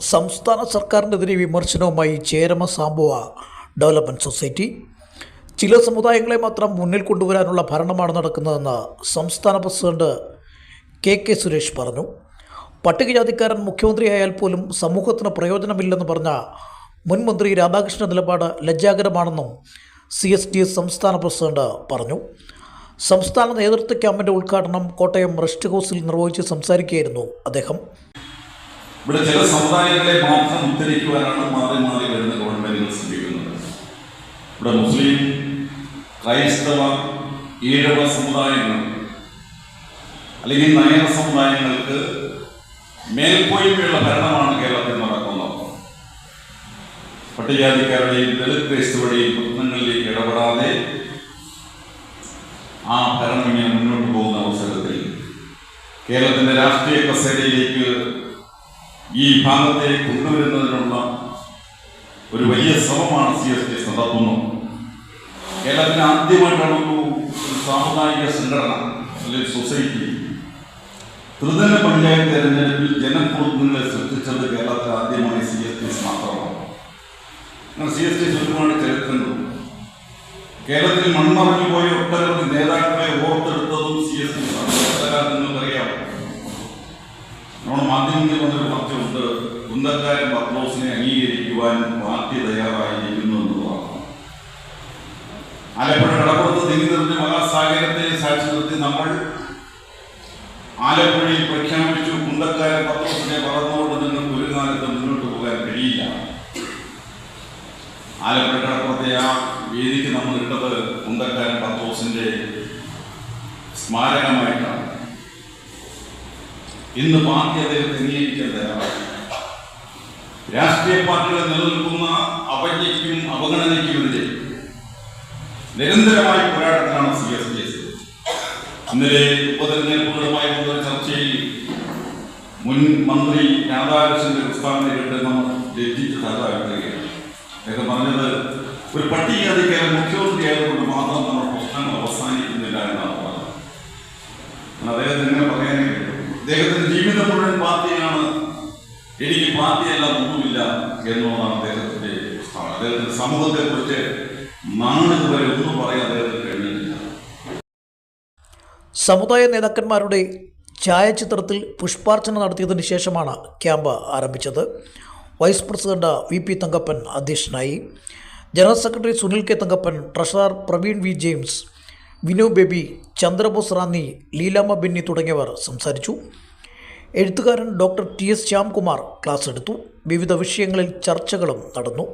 സംസ്ഥാന സർക്കാരിനെതിരെ വിമർശനവുമായി ചേരമ സാമ്പുവ ഡെവലപ്മെന്റ് സൊസൈറ്റി. ചില സമുദായങ്ങളെ മാത്രം മുന്നിൽ കൊണ്ടുവരാനുള്ള ഭരണമാണ് നടക്കുന്നതെന്ന് സംസ്ഥാന പ്രസിഡന്റ് കെ കെ സുരേഷ് പറഞ്ഞു. പട്ടികജാതിക്കാരൻ മുഖ്യമന്ത്രിയായാൽ പോലും സമൂഹത്തിന് പ്രയോജനമില്ലെന്ന് പറഞ്ഞ മുൻ മന്ത്രി രാധാകൃഷ്ണ നിലപാട് ലജ്ജാകരമാണെന്നും സി എസ് ടി സംസ്ഥാന പ്രസിഡന്റ് പറഞ്ഞു. സംസ്ഥാന നേതൃത്വ ക്യാമ്പിന്റെ ഉദ്ഘാടനം കോട്ടയം റെസ്റ്റ് ഹൗസിൽ നിർവഹിച്ച് സംസാരിക്കുകയായിരുന്നു അദ്ദേഹം. ഇവിടെ ചില സമുദായങ്ങളെ മാത്രം ഉദ്ധരിക്കുവാനാണ് മാറി മാറി വരുന്ന ഗവൺമെന്റുകൾ ശ്രമിക്കുന്നത്. ഇവിടെ മുസ്ലിം ക്രൈസ്തവ ഈഴവ സമുദായങ്ങൾ അല്ലെങ്കിൽ നയന സമുദായങ്ങൾക്ക് മേൽക്കോയ്മയുള്ള ഭരണമാണ് കേരളത്തിൽ നടക്കുന്നത്. പട്ടികജാതിക്കാരുടെയും ദളിത് ക്രൈസ്തവരുടെയും പ്രശ്നങ്ങളിലേക്ക് ഇടപെടാതെ ആ ഭരണം ഇങ്ങനെ മുന്നോട്ട് പോകുന്ന അവസരത്തിൽ കേരളത്തിന്റെ രാഷ്ട്രീയ കസേരയിലേക്ക് ഈ ഭാഗത്തെ കൊണ്ടുവരുന്നതിനുള്ള ഒരു വലിയ ശ്രമമാണ് സി എസ് ടി നടത്തുന്നത് കേരളത്തിന് ആദ്യമായിട്ടാണ് ഒരു സാമുദായിക സംഘടന അല്ലെങ്കിൽ സൊസൈറ്റി ത്രിതല പഞ്ചായത്ത് തെരഞ്ഞെടുപ്പിൽ ജനപ്രതിനിധികളെ സൃഷ്ടിച്ചത് കേരളത്തിൽ ആദ്യമായി സി എസ് ടി മാത്രമാണ്. അങ്ങനെ സി എസ് ടി ഒരുപാട് ചരിത്രങ്ങളുണ്ട് കേരളത്തിൽ മൺമറഞ്ഞു പോയ ഒട്ടനവധി നേതാക്കളെ ഓർത്തെടുത്തതും സി എസ് ടി നിങ്ങൾക്കറിയാം? നമ്മുടെ മാധ്യമങ്ങളിൽ കുന്തക്കാരൻ പത്രോസിനെ അംഗീകരിക്കുവാൻ പാർട്ടി തയ്യാറായിരിക്കുന്നു ആലപ്പുഴ കടപ്പുറത്ത് തിങ്ങി നിറഞ്ഞ മഹാസാഗരത്തെ സാക്ഷി നിർത്തി നമ്മൾ ആലപ്പുഴയിൽ പ്രഖ്യാപിച്ചു കുന്തക്കാരൻ പത്രോസിനെ പറന്നുകൊണ്ട് നിങ്ങൾക്ക് ഒരു കാലത്ത് മുന്നോട്ട് പോകാൻ കഴിയില്ല. ആലപ്പുഴ കടപ്പുറത്തെ ആ വേദിക്ക് നമ്മൾ ഇട്ടത് കുന്തക്കാരൻ പത്രോസിന്റെ സ്മാരകമായിട്ടാണ്. ഇന്ന് പാർട്ടി അദ്ദേഹത്തെ അംഗീകരിക്കാൻ തയ്യാറാണ്. രാഷ്ട്രീയ പാർട്ടികൾ നിലനിൽക്കുന്ന അവജ്ഞയ്ക്കും അവഗണനയ്ക്കുമെതിരെ നിരന്തരമായ പോരാട്ടത്തിലാണ് സി എസ് ഡി എസ് ഇന്നലെ ഉപതെരഞ്ഞെടുപ്പുകളുമായി വന്ന ചർച്ചയിൽ മുൻ മന്ത്രി രാധാകൃഷ്ണന്റെ പ്രസ്താവന കേട്ട് നമ്മൾ ലജ്ജിച്ച് തയ്യാറാക്കുകയാണ് അദ്ദേഹം പറഞ്ഞത് ഒരു പട്ടികജാതിക്കാരൻ മുഖ്യമന്ത്രി ആയതുകൊണ്ട് മാത്രം നമ്മുടെ പ്രശ്നങ്ങൾ അവസാനിക്കുന്നില്ല എന്നാണ് പറഞ്ഞത്. അദ്ദേഹത്തിന് ഇങ്ങനെ പറയാനേ അദ്ദേഹത്തിന്റെ ജീവിതം മുഴുവൻ പാർട്ടിയാണ് എനിക്ക് പാർട്ടിയല്ല ഒന്നുമില്ല എന്നുള്ളതാണ് അദ്ദേഹത്തിന്റെ പ്രസ്താവന അദ്ദേഹത്തിന്റെ സമൂഹത്തെ കുറിച്ച് നാളിത് ഒന്നും പറയാൻ അദ്ദേഹത്തിന് കഴിഞ്ഞിട്ടില്ല സമുദായ നേതാക്കന്മാരുടെ ഛായാചിത്രത്തിൽ പുഷ്പാർച്ചന നടത്തിയതിനു ശേഷമാണ് ക്യാമ്പ് ആരംഭിച്ചത്. Vice president V P Thankappan അധ്യക്ഷനായി. General secretary Sunil K Thankappan treasurer Praveen V James Vinu Baby Chandrabose Ranni Leelamma Benny തുടങ്ങിയവർ സംസാരിച്ചു. എഴുത്തുകാരൻ doctor T S Shyamkumar class എടുത്തു. വിവിധ വിഷയങ്ങളിൽ ചർച്ചകളും നടന്നു.